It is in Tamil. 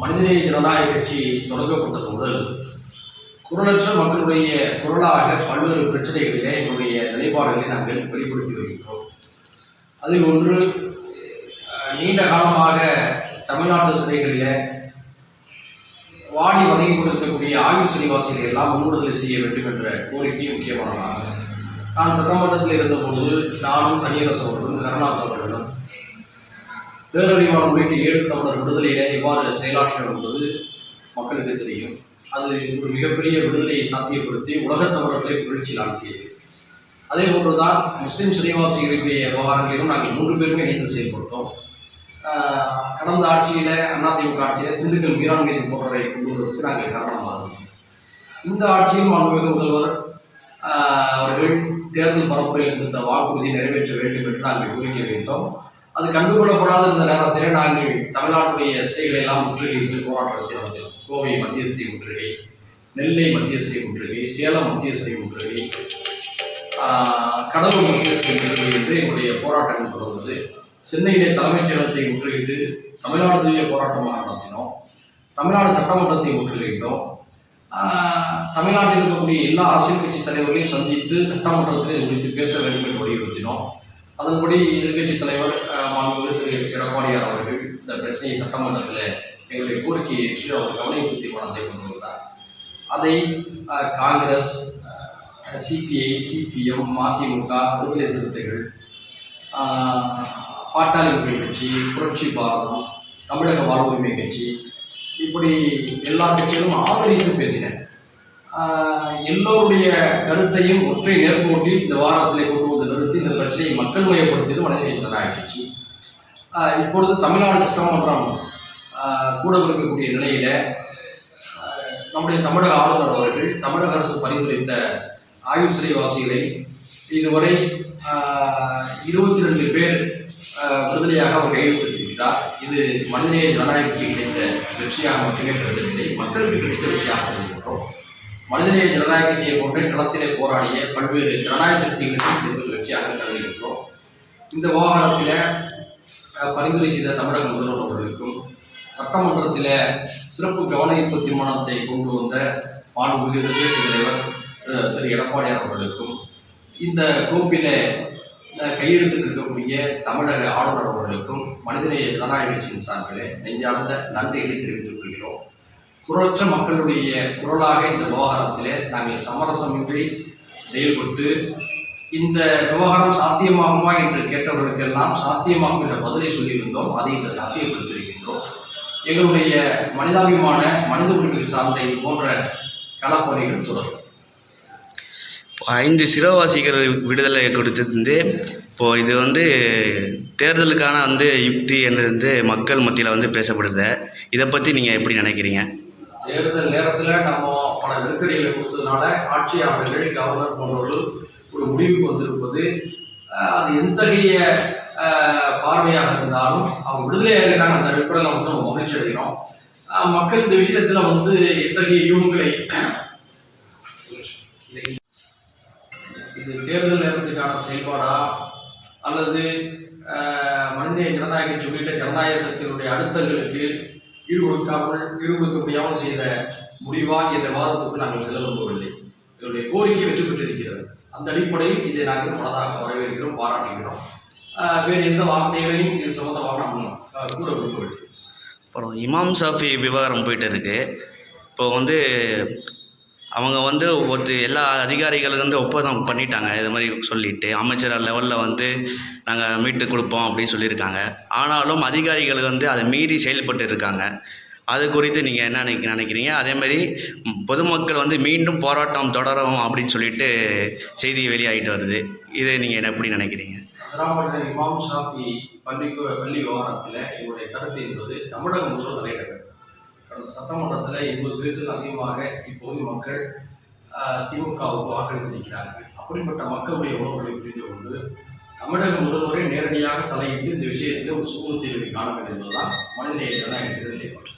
மனிதநேய ஜனநாயக கட்சி தொடங்கப்பட்டது முதல் குரலற்ற மக்களுடைய குரலாக பல்வேறு பிரச்சனைகளிலே எங்களுடைய நிலைப்பாடுகளை நாங்கள் வெளிப்படுத்தி வருகின்றோம். அதில் ஒன்று நீண்ட காலமாக தமிழ்நாட்டு சிறைகளில் வாடி வதங்கி கொண்டிருக்கக்கூடிய ஆயுள் சிறைவாசிகளை எல்லாம் முன்விடுதலை செய்ய வேண்டும் என்ற கோரிக்கை முக்கியமானதாக. நான் சட்டமன்றத்தில் இருந்தபோது நானும் தனியரசு அவர்களும் கருணாஸ் அவர்களும் பேரறிவாளன் உள்ளிட்ட ஏழு தமிழர் விடுதலையில எவ்வாறு செயலாற்றினோம் என்பது மக்களுக்கு தெரியும். அது ஒரு மிகப்பெரிய விடுதலையை சாத்தியப்படுத்தி உலகத் தமிழர்களை புரட்சியில் ஆழ்த்தியது அதே போன்றுதான் முஸ்லீம் சிறைவாசிகளுடைய விவகாரங்களிலும் நாங்கள் மூன்று பேருமே இணைந்து செயல்பட்டோம். கடந்த ஆட்சியில அதிமுக ஆட்சியில திண்டுக்கல் வீராங்கனை போன்றவரை கொண்டு வருவதற்கு நாங்கள் காரணமாகும் இந்த ஆட்சியில் மாண்புமிகு முதல்வர் அவர்கள் தேர்தல் பரப்புரையில் கொடுத்த வாக்குறுதியை நிறைவேற்ற வேண்டும் என்று நாங்கள் கோரிக்கை வைத்தோம். அது கண்டுகொள்ளப்படாத இந்த நேரத்திலே நாங்கள் தமிழ்நாட்டுடைய சிறைகளை எல்லாம் முற்றுகையிட்டு போராட்டத்தை நடத்தினோம். கோவை மத்திய சிறை முற்றுகை நெல்லை மத்திய சிறை முற்றுகை சேலம் மத்திய சிறை முற்றுகை கடலூர் மத்திய சிறை முற்றுகை என்று எங்களுடைய போராட்டங்கள் தொடர்ந்தது. சென்னையிலே தலைமைச் செயலகத்தை முற்றுகையிட்டு தமிழ்நாடுடைய போராட்டமாக நடத்தினோம். தமிழ்நாடு சட்டமன்றத்தை முற்றுகையிட்டோம். தமிழ்நாட்டில் இருக்கக்கூடிய எல்லா அரசியல் கட்சி தலைவர்களையும் சந்தித்து சட்டமன்றத்தில் குறித்து பேச வேண்டும் என்று வலியுறுத்தினோம் அதன்படி எதிர்க்கட்சி தலைவர் மாண்புமிகு திரு எடப்பாடியார் அவர்கள் இந்த பிரச்சனையை சட்டமன்றத்தில் எங்களுடைய கோரிக்கையை ஏற்று அவர் கவனிப்பு தீர்மானத்தை கொண்டு வந்தார். அதை காங்கிரஸ் சிபிஐ சிபிஎம் மதிமுக விடுதலை சிறுத்தைகள் பாட்டாளி மக்கள் கட்சி புரட்சி பாரதம் தமிழக வாழ்வுரிமை கட்சி இப்படி எல்லா கட்சிகளும் ஆதரித்து பேசினேன் எல்லோருடைய கருத்தையும் ஒற்றை நேர்கோட்டில் இந்த வாரத்தில் கொண்டு வந்து நிறுத்தி இந்த பிரச்சனையை மக்கள் மையப்படுத்தியது வடகிழக்கு ஆகிடுச்சு இப்பொழுது தமிழ்நாடு சட்டமன்றம் கூட இருக்கக்கூடிய நிலையில நம்முடைய தமிழக ஆளுநர் அவர்கள் தமிழக அரசு பரிந்துரைத்த ஆயுள் சிறைவாசிகளை இதுவரை இருபத்தி ரெண்டு பேர் விடுதலையாக அவர் கையெழுத்திருக்கிறார் இது மனிதநேய ஜனநாயக கிடைத்த வெற்றியாக மட்டுமே கருதவில்லை மக்களுக்கு கிடைத்த வெற்றியாக கருதுகின்றோம் மனிதநேய ஜனநாயக கட்சியை கொண்டு களத்திலே போராடிய பல்வேறு ஜனநாயக சக்திகளுக்கும் கிடைத்த கட்சியாக கருதுகின்றோம். இந்த விவகாரத்தில் பரிந்துரை செய்த தமிழக முதல்வர் அவர்களுக்கும் சட்டமன்றத்தில் சிறப்பு கவனஈர்ப்பு தீர்மானத்தை கொண்டு வந்த மாண்புமிகு எதிர்க்கட்சி தலைவர் திரு. எடப்பாடியார் அவர்களுக்கும் இந்த கோப்பில அஹ், இருக்கக்கூடிய தமிழக ஆளுநர் அவர்களுக்கும் மனிதநேய ஜனநாயக கட்சியின் சார்பிலே நெஞ்சார்ந்த நன்றிகளை தெரிவித்துக் கொள்கிறோம். குரலற்ற மக்களுடைய குரலாக இந்த விவகாரத்திலே நாங்கள் சமரசமின்றி செயல்பட்டு இந்த விவகாரம் சாத்தியமாகுமா என்று கேட்டவர்களுக்கெல்லாம் சாத்தியமாகும் என்ற பதிலை சொல்லியிருந்தோம். அதை இந்த சாத்தியப்படுத்தியிருக்கின்றோம். எங்களுடைய மனிதாபிமான மனித உரிமைகள் சார்ந்த இது போன்ற களப்பணிகள் தொடரும். ஐந்து சிறவாசிகள் விடுதலை கொடுத்தது இப்போது இது வந்து தேர்தலுக்கான வந்து யுக்தி என்று வந்து மக்கள் மத்தியில் வந்து பேசப்படுது. இதை பற்றி நீங்கள் எப்படி நினைக்கிறீங்க? தேர்தல் நேரத்தில் நம்ம பல நெருக்கடிகளை கொடுத்ததுனால ஆட்சியாளர்கள் கவர்னர் போன்றவர்கள் ஒரு முடிவுக்கு வந்திருப்பது அது எத்தகைய பார்வையாக இருந்தாலும் அவங்க விடுதலையாக இருக்காங்க அந்த அடிப்படையில் வந்து நம்ம மகிழ்ச்சி அடைகிறோம். மக்கள் இந்த விஷயத்தில் வந்து எத்தகைய யூகங்களை இது தேர்தல் நேரத்துக்கான செயல்பாடா அல்லது மனிதநேய ஜனநாயக கட்சி உள்ளிட்ட ஜனநாயக சக்தியினுடைய அழுத்தங்களுக்கு ஈடு கொடுக்காமல் ஈடு கொடுக்க முடியாமல் செய்த முடிவா என்ற வாதத்துக்கு நாங்கள் செல்ல விரும்பவில்லை இதனுடைய கோரிக்கை வெற்றி பெற்றிருக்கிறது அந்த அடிப்படையில் இதை நாங்கள் மனதாக வரவேற்கிறோம் பாராட்டுகிறோம். வேறு எந்த வார்த்தைகளையும் இது சம்பந்தமாக நாம் கூற விரும்பவில்லை. அப்புறம் இமாம் சாஃபி விவகாரம் போயிட்டு இருக்கு. இப்போ வந்து அவங்க வந்து ஒரு எல்லா அதிகாரிகளுக்கு வந்து ஒப்பந்தம் பண்ணிட்டாங்க. இது மாதிரி சொல்லிட்டு அமைச்சர் லெவலில் வந்து நாங்கள் மீட்டு கொடுப்போம் அப்படின்னு சொல்லியிருக்காங்க. ஆனாலும் அதிகாரிகள் வந்து அதை மீறி செயல்பட்டு இருக்காங்க அது குறித்து நீங்கள் என்ன நினைக்க நினைக்கிறீங்க? அதேமாதிரி பொதுமக்கள் வந்து மீண்டும் போராட்டம் தொடரும் அப்படின்னு சொல்லிட்டு செய்தி வெளியாகிட்டு வருது. இதை நீங்கள் எப்படி நினைக்கிறீங்க? இமாம் ஷாஃபி பள்ளி பள்ளி விவகாரத்தில் இவருடைய கருத்து என்பது தமிழக முதல்வர் தலையிட வேண்டும். சட்டமன்றத்தில் எண்பது சதவீதத்துக்கு அதிகமாக இப்போது மக்கள் திமுகவுக்கு வாக்களித்திருக்கிறார்கள் அப்படிப்பட்ட மக்களுடைய உணர்வுகளை புரிந்து கொண்டு தமிழக முதல்வரை நேரடியாக தலையிட்டு இந்த விஷயத்தில் ஒரு சுமூக தீர்வை காண வேண்டும் என்பதுதான் மனிதநேய ஜனநாயக நிலைப்பாடு.